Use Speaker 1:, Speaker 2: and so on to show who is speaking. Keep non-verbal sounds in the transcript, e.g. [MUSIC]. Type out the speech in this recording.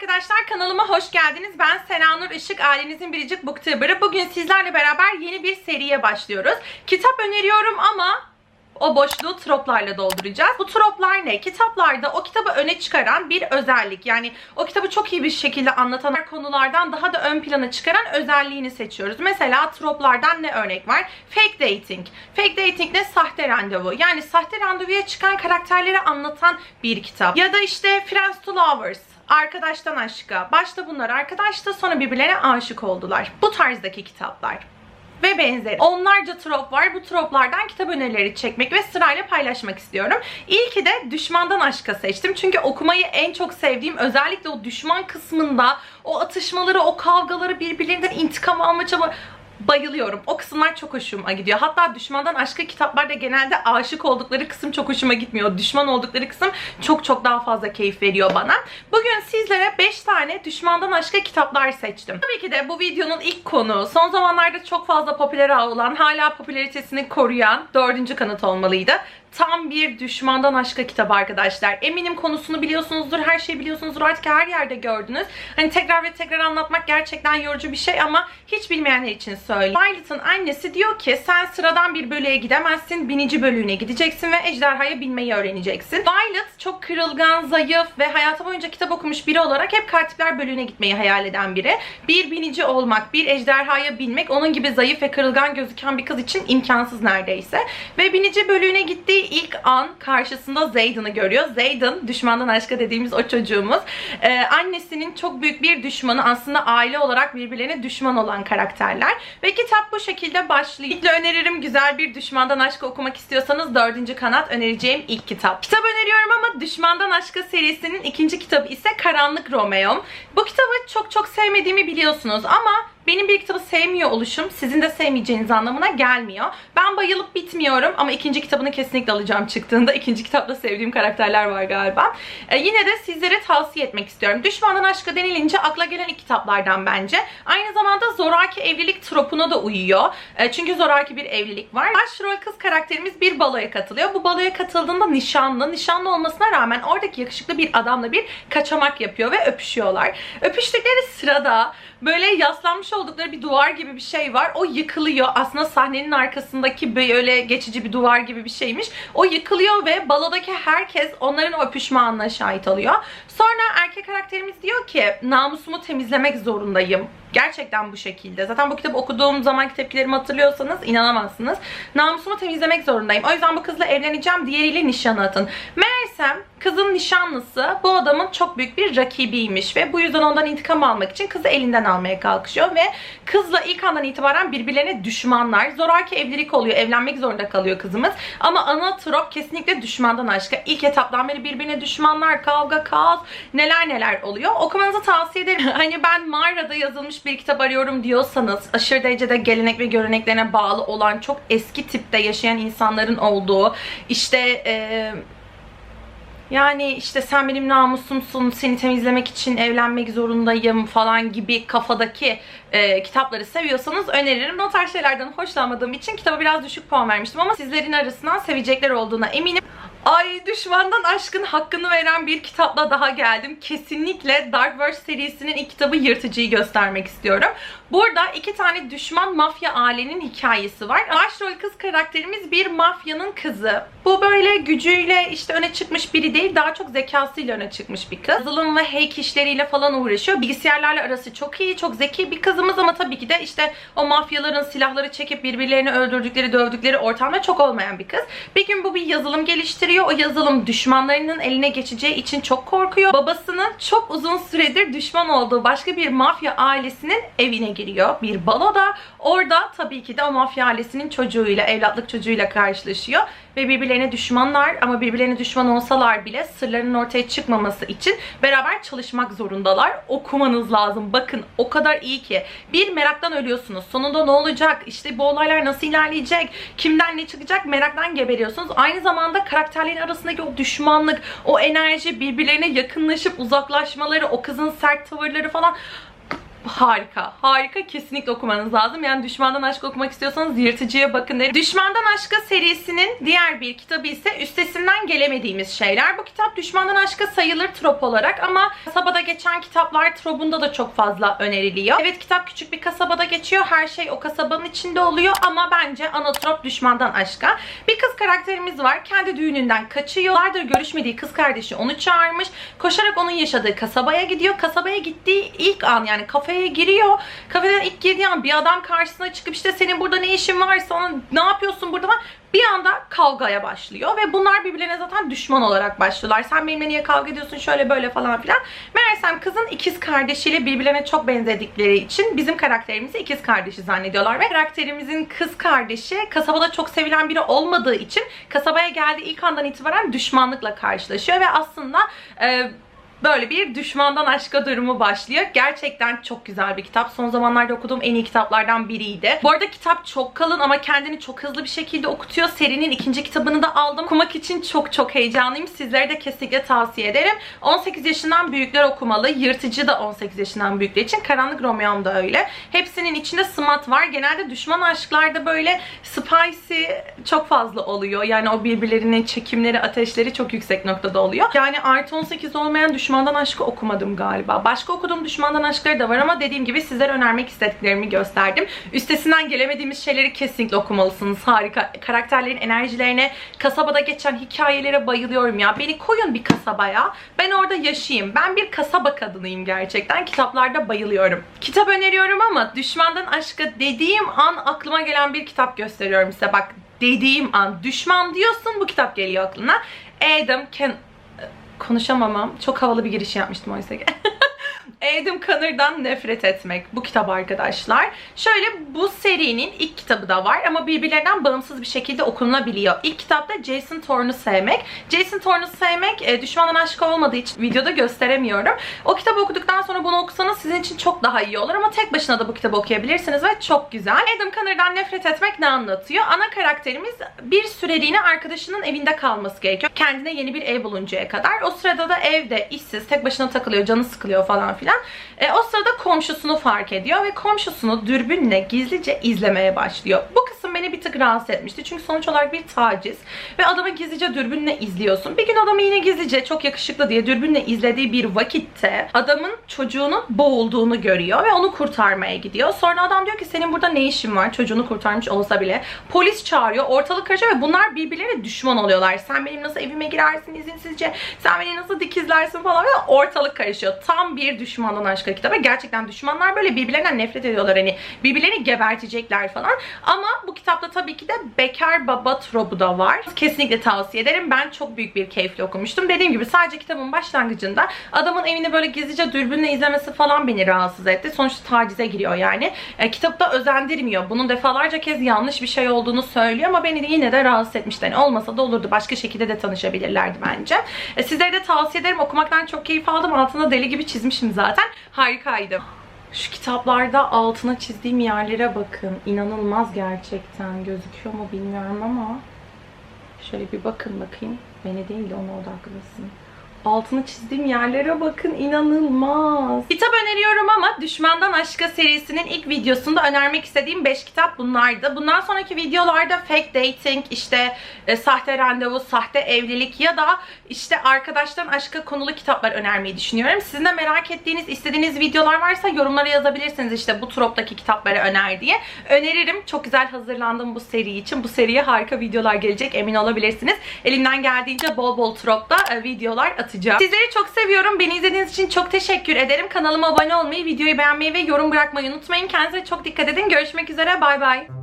Speaker 1: arkadaşlar kanalıma hoş geldiniz. Ben Senanur Işık, ailenizin biricik booktuber'ı. Bugün sizlerle beraber yeni bir seriye başlıyoruz. Kitap öneriyorum ama o boşluğu troplarla dolduracağız. Bu troplar ne? Kitaplarda o kitabı öne çıkaran bir özellik. Yani o kitabı çok iyi bir şekilde anlatan konulardan daha da ön plana çıkaran özelliğini seçiyoruz. Mesela troplardan ne örnek var? Fake dating. Fake dating ne? Sahte randevu. Yani sahte randevuya çıkan karakterleri anlatan bir kitap. Ya da işte Friends to Lovers. Arkadaştan aşka. Başta bunlar arkadaştı sonra birbirlerine aşık oldular. Bu tarzdaki kitaplar ve benzeri. Onlarca trop var. Bu troplardan kitap önerileri çekmek ve sırayla paylaşmak istiyorum. İlki de düşmandan aşka seçtim. Çünkü okumayı en çok sevdiğim özellikle o düşman kısmında o atışmaları, o kavgaları birbirlerinden intikam alma çaba bayılıyorum. O kısımlar çok hoşuma gidiyor. Hatta düşmandan aşka kitaplarda genelde aşık oldukları kısım çok hoşuma gitmiyor. Düşman oldukları kısım çok çok daha fazla keyif veriyor bana. Bugün sizlere 5 tane düşmandan aşka kitaplar seçtim. Tabii ki de bu videonun ilk konu son zamanlarda çok fazla popüler olan, hala popülaritesini koruyan dördüncü kanıt olmalıydı tam bir düşmandan aşka kitabı arkadaşlar. Eminim konusunu biliyorsunuzdur, her şeyi biliyorsunuzdur. Artık her yerde gördünüz. Hani tekrar ve tekrar anlatmak gerçekten yorucu bir şey ama hiç bilmeyenler için söyleyeyim. Violet'ın annesi diyor ki sen sıradan bir bölüğe gidemezsin. Binici bölüğüne gideceksin ve ejderhaya binmeyi öğreneceksin. Violet çok kırılgan, zayıf ve hayatı boyunca kitap okumuş biri olarak hep katipler bölüğüne gitmeyi hayal eden biri. Bir binici olmak, bir ejderhaya binmek onun gibi zayıf ve kırılgan gözüken bir kız için imkansız neredeyse. Ve binici bölüğüne gittiği ilk an karşısında Zayden'ı görüyor. Zayden düşmandan aşka dediğimiz o çocuğumuz. Ee, annesinin çok büyük bir düşmanı aslında aile olarak birbirlerine düşman olan karakterler. Ve kitap bu şekilde başlıyor. İlk öneririm güzel bir düşmandan aşka okumak istiyorsanız dördüncü kanat önereceğim ilk kitap. Kitap öneriyorum ama düşmandan aşka serisinin ikinci kitabı ise Karanlık Romeo. Bu kitabı çok çok sevmediğimi biliyorsunuz ama benim bir kitabı sevmiyor oluşum sizin de sevmeyeceğiniz anlamına gelmiyor. Ben bayılıp bitmiyorum ama ikinci kitabını kesinlikle alacağım çıktığında. [LAUGHS] ikinci kitapta sevdiğim karakterler var galiba. Ee, yine de sizlere tavsiye etmek istiyorum. Düşmandan aşka denilince akla gelen ilk kitaplardan bence. Aynı zamanda zoraki evlilik tropuna da uyuyor. Ee, çünkü zoraki bir evlilik var. Başrol kız karakterimiz bir baloya katılıyor. Bu baloya katıldığında nişanlı. Nişanlı olmasına rağmen oradaki yakışıklı bir adamla bir kaçamak yapıyor ve öpüşüyorlar. Öpüştükleri sırada böyle yaslanmış oldukları bir duvar gibi bir şey var. O yıkılıyor. Aslında sahnenin arkasındaki böyle geçici bir duvar gibi bir şeymiş. O yıkılıyor ve balodaki herkes onların öpüşme anına şahit oluyor. Sonra erkek karakterimiz diyor ki namusumu temizlemek zorundayım. Gerçekten bu şekilde. Zaten bu kitabı okuduğum zamanki tepkilerimi hatırlıyorsanız inanamazsınız. Namusumu temizlemek zorundayım. O yüzden bu kızla evleneceğim. Diğeriyle nişan atın. Meğersem kızın nişanlısı bu adamın çok büyük bir rakibiymiş ve bu yüzden ondan intikam almak için kızı elinden almaya kalkışıyor ve kızla ilk andan itibaren birbirlerine düşmanlar. Zoraki evlilik oluyor. Evlenmek zorunda kalıyor kızımız. Ama ana trop kesinlikle düşmandan aşka. İlk etaptan beri birbirine düşmanlar, kavga, kaos, neler neler oluyor. Okumanızı tavsiye ederim. [LAUGHS] hani ben mağarada yazılmış bir kitap arıyorum diyorsanız aşırı derecede gelenek ve göreneklerine bağlı olan çok eski tipte yaşayan insanların olduğu işte eee yani işte sen benim namusumsun, seni temizlemek için evlenmek zorundayım falan gibi kafadaki e, kitapları seviyorsanız öneririm. Tarz şeylerden hoşlanmadığım için kitaba biraz düşük puan vermiştim ama sizlerin arasından sevecekler olduğuna eminim. Ay düşmandan aşkın hakkını veren bir kitapla daha geldim. Kesinlikle Dark Verse serisinin ilk kitabı Yırtıcı'yı göstermek istiyorum. Burada iki tane düşman mafya ailenin hikayesi var. Başrol kız karakterimiz bir mafyanın kızı. Bu böyle gücüyle işte öne çıkmış biri değil, daha çok zekasıyla öne çıkmış bir kız. Yazılım ve hack işleriyle falan uğraşıyor. Bilgisayarlarla arası çok iyi, çok zeki bir kızımız ama tabii ki de işte o mafyaların silahları çekip birbirlerini öldürdükleri, dövdükleri ortamda çok olmayan bir kız. Bir gün bu bir yazılım geliştiriyor. O yazılım düşmanlarının eline geçeceği için çok korkuyor. Babasının çok uzun süredir düşman olduğu başka bir mafya ailesinin evine giriyor. Bir baloda. Orada tabii ki de o mafya ailesinin çocuğuyla, evlatlık çocuğuyla karşılaşıyor ve birbirlerine düşmanlar ama birbirlerine düşman olsalar bile sırlarının ortaya çıkmaması için beraber çalışmak zorundalar. Okumanız lazım. Bakın o kadar iyi ki. Bir meraktan ölüyorsunuz. Sonunda ne olacak? İşte bu olaylar nasıl ilerleyecek? Kimden ne çıkacak? Meraktan geberiyorsunuz. Aynı zamanda karakterlerin arasındaki o düşmanlık, o enerji, birbirlerine yakınlaşıp uzaklaşmaları, o kızın sert tavırları falan harika. Harika. Kesinlikle okumanız lazım. Yani Düşmandan Aşk okumak istiyorsanız Yırtıcı'ya bakın derim. Düşmandan Aşka serisinin diğer bir kitabı ise Üstesinden Gelemediğimiz Şeyler. Bu kitap Düşmandan Aşka sayılır trop olarak ama kasabada geçen kitaplar tropunda da çok fazla öneriliyor. Evet kitap küçük bir kasabada geçiyor. Her şey o kasabanın içinde oluyor ama bence ana trop Düşmandan Aşka. Bir kız karakterimiz var. Kendi düğününden kaçıyor. Yıllardır görüşmediği kız kardeşi onu çağırmış. Koşarak onun yaşadığı kasabaya gidiyor. Kasabaya gittiği ilk an yani kafeye giriyor. Kafeden ilk girdiği an bir adam karşısına çıkıp işte senin burada ne işin var sana ne yapıyorsun burada falan bir anda kavgaya başlıyor ve bunlar birbirlerine zaten düşman olarak başlıyorlar. Sen benimle niye kavga ediyorsun şöyle böyle falan filan. Meğersem kızın ikiz kardeşiyle birbirlerine çok benzedikleri için bizim karakterimizi ikiz kardeşi zannediyorlar ve karakterimizin kız kardeşi kasabada çok sevilen biri olmadığı için kasabaya geldiği ilk andan itibaren düşmanlıkla karşılaşıyor ve aslında e, böyle bir düşmandan aşka durumu başlıyor. Gerçekten çok güzel bir kitap. Son zamanlarda okuduğum en iyi kitaplardan biriydi. Bu arada kitap çok kalın ama kendini çok hızlı bir şekilde okutuyor. Serinin ikinci kitabını da aldım. Okumak için çok çok heyecanlıyım. Sizlere de kesinlikle tavsiye ederim. 18 yaşından büyükler okumalı. Yırtıcı da 18 yaşından büyükler için. Karanlık Romeo'm da öyle. Hepsinin içinde smut var. Genelde düşman aşklarda böyle spicy çok fazla oluyor. Yani o birbirlerinin çekimleri, ateşleri çok yüksek noktada oluyor. Yani artı 18 olmayan Düşmandan Aşk'ı okumadım galiba. Başka okuduğum Düşmandan Aşkları da var ama dediğim gibi sizlere önermek istediklerimi gösterdim. Üstesinden gelemediğimiz şeyleri kesinlikle okumalısınız. Harika. Karakterlerin enerjilerine, kasabada geçen hikayelere bayılıyorum ya. Beni koyun bir kasabaya. Ben orada yaşayayım. Ben bir kasaba kadınıyım gerçekten. Kitaplarda bayılıyorum. Kitap öneriyorum ama Düşmandan Aşk'a dediğim an aklıma gelen bir kitap gösteriyorum size. Bak dediğim an düşman diyorsun bu kitap geliyor aklına. Adam Ken konuşamamam. Çok havalı bir giriş yapmıştım oysa ki. [LAUGHS] Adam Connor'dan nefret etmek. Bu kitap arkadaşlar. Şöyle bu serinin ilk kitabı da var ama birbirlerinden bağımsız bir şekilde okunabiliyor. İlk kitapta Jason Thorne'u sevmek. Jason Thorne'u sevmek e, düşmanın aşkı olmadığı için videoda gösteremiyorum. O kitabı okuduktan sonra bunu okusanız sizin için çok daha iyi olur ama tek başına da bu kitabı okuyabilirsiniz ve çok güzel. Adam Connor'dan nefret etmek ne anlatıyor? Ana karakterimiz bir süreliğine arkadaşının evinde kalması gerekiyor. Kendine yeni bir ev buluncaya kadar. O sırada da evde işsiz, tek başına takılıyor, canı sıkılıyor falan filan. E, o sırada komşusunu fark ediyor ve komşusunu dürbünle gizlice izlemeye başlıyor. Bu kısım beni bir tık rahatsız etmişti. Çünkü sonuç olarak bir taciz. Ve adamı gizlice dürbünle izliyorsun. Bir gün adamı yine gizlice çok yakışıklı diye dürbünle izlediği bir vakitte adamın çocuğunun boğulduğunu görüyor ve onu kurtarmaya gidiyor. Sonra adam diyor ki senin burada ne işin var? Çocuğunu kurtarmış olsa bile. Polis çağırıyor. Ortalık karışıyor ve bunlar birbirlerine düşman oluyorlar. Sen benim nasıl evime girersin izinsizce? Sen beni nasıl dikizlersin falan ve ortalık karışıyor. Tam bir düşmandan aşka kitabı. Gerçekten düşmanlar böyle birbirlerinden nefret ediyorlar. Hani birbirlerini gebertecekler falan. Ama bu kitapta tabii ki de bekar baba trobu da var. Kesinlikle tavsiye ederim. Ben çok büyük bir keyifle okumuştum. Dediğim gibi sadece kitabın başlangıcında adamın evini böyle gizlice dürbünle izlemesi falan beni rahatsız etti. Sonuçta tacize giriyor yani. E, kitapta özendirmiyor. Bunun defalarca kez yanlış bir şey olduğunu söylüyor ama beni yine de rahatsız etmişti. Yani olmasa da olurdu. Başka şekilde de tanışabilirlerdi bence. E, sizlere de tavsiye ederim. Okumaktan çok keyif aldım. Altında deli gibi çizmişim zaten. Harikaydı. Şu kitaplarda altına çizdiğim yerlere bakın. İnanılmaz gerçekten. Gözüküyor mu bilmiyorum ama. Şöyle bir bakın bakayım. Beni değil de ona odaklasın. Altını çizdiğim yerlere bakın inanılmaz. Kitap öneriyorum ama Düşmandan Aşka serisinin ilk videosunda önermek istediğim 5 kitap bunlardı. Bundan sonraki videolarda fake dating, işte e, sahte randevu, sahte evlilik ya da işte arkadaştan aşka konulu kitaplar önermeyi düşünüyorum. Sizin de merak ettiğiniz, istediğiniz videolar varsa yorumlara yazabilirsiniz işte bu troptaki kitapları öner diye. Öneririm. Çok güzel hazırlandım bu seri için. Bu seriye harika videolar gelecek emin olabilirsiniz. Elimden geldiğince bol bol tropta e, videolar atacağım. Sizleri çok seviyorum. Beni izlediğiniz için çok teşekkür ederim. Kanalıma abone olmayı, videoyu beğenmeyi ve yorum bırakmayı unutmayın. Kendinize çok dikkat edin. Görüşmek üzere. Bay bay.